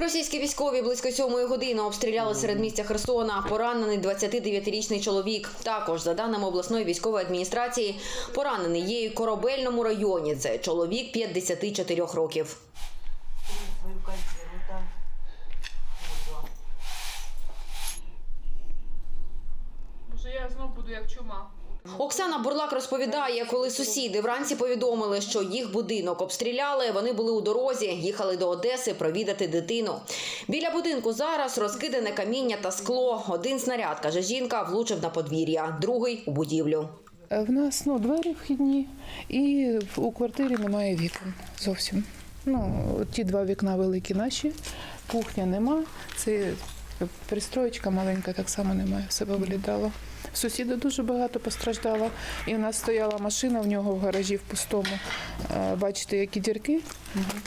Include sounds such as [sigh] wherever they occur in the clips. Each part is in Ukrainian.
Російські військові близько сьомої години обстріляли серед місця Херсона. Поранений 29-річний чоловік. Також, за даними обласної військової адміністрації, поранений є в корабельному районі. Це чоловік 54 років. Може, я знов буду як чума. Оксана Бурлак розповідає, коли сусіди вранці повідомили, що їх будинок обстріляли, вони були у дорозі, їхали до Одеси провідати дитину. Біля будинку зараз розкидане каміння та скло. Один снаряд, каже жінка, влучив на подвір'я, другий у будівлю. Е, В нас ну, двері вхідні, і у квартирі немає вікон зовсім. Ну, ті два вікна великі наші, кухня нема. Це пристроєчка маленька, так само немає, все повилітало. Сусіда дуже багато постраждало. І в нас стояла машина в нього в гаражі в пустому. Е, Бачите, які дірки.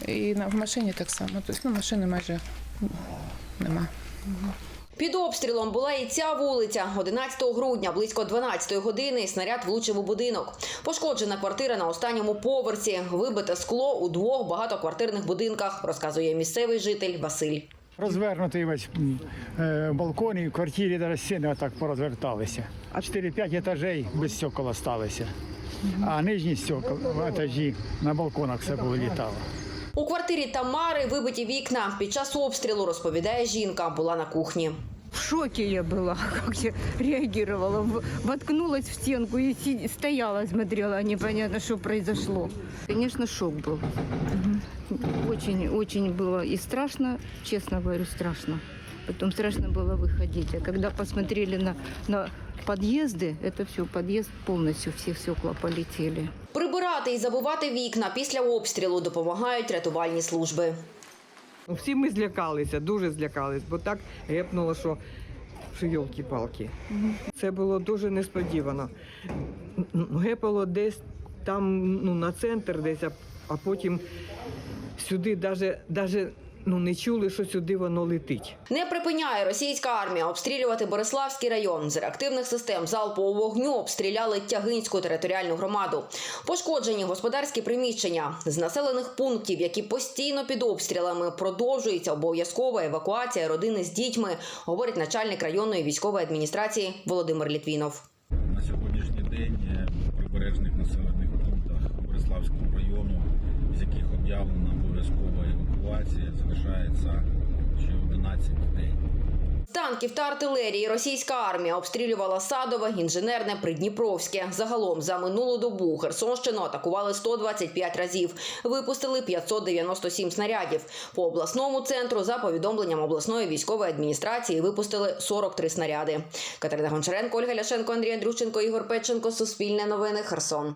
І на- в машині так само. Тобто ну, машини майже нема. Під обстрілом була і ця вулиця. 11 грудня, близько 12 години, снаряд влучив у будинок. Пошкоджена квартира на останньому поверсі. Вибите скло у двох багатоквартирних будинках, розказує місцевий житель Василь. Розвернутий весь е, балкон і в квартирі навіть стіни отак порозверталися. А 4-5 етажей без стекол залишилися. А нижні стекол в етажі на балконах все повилітало. У квартирі Тамари вибиті вікна. Під час обстрілу, розповідає жінка, була на кухні. В шоке я была, [laughs] как я реагировала. В- Воткнулась в стенку и си- стояла, смотрела, непонятно, что произошло. Конечно, шок был. Очень, очень было и страшно, честно говорю, страшно. Потом страшно было выходить. А когда посмотрели на, на подъезды, это все, подъезд полностью, все стекла полетели. Прибирати і забувати вікна після обстрілу допомагають рятувальні служби. Всі ми злякалися, дуже злякались, бо так гепнуло, що, що йолки-палки. Це було дуже несподівано. Гепало десь там ну, на центр, десь, а, потім сюди навіть ну, не чули, що сюди воно летить. Не припиняє російська армія обстрілювати Бориславський район. З реактивних систем залпового вогню обстріляли Тягинську територіальну громаду. Пошкоджені господарські приміщення з населених пунктів, які постійно під обстрілами продовжується обов'язкова евакуація родини з дітьми, говорить начальник районної військової адміністрації Володимир Літвінов. На сьогоднішній день е, прибережних населених пунктах району, з яких об'явлена обов'язкова евакуація, залишається ще 11 дітей. Танків та артилерії російська армія обстрілювала Садове, інженерне, Придніпровське. Загалом за минулу добу Херсонщину атакували 125 разів. Випустили 597 снарядів. По обласному центру, за повідомленням обласної військової адміністрації, випустили 43 снаряди. Катерина Гончаренко, Ольга Ляшенко, Андрій Андрющенко, Ігор Петченко. Суспільне новини. Херсон.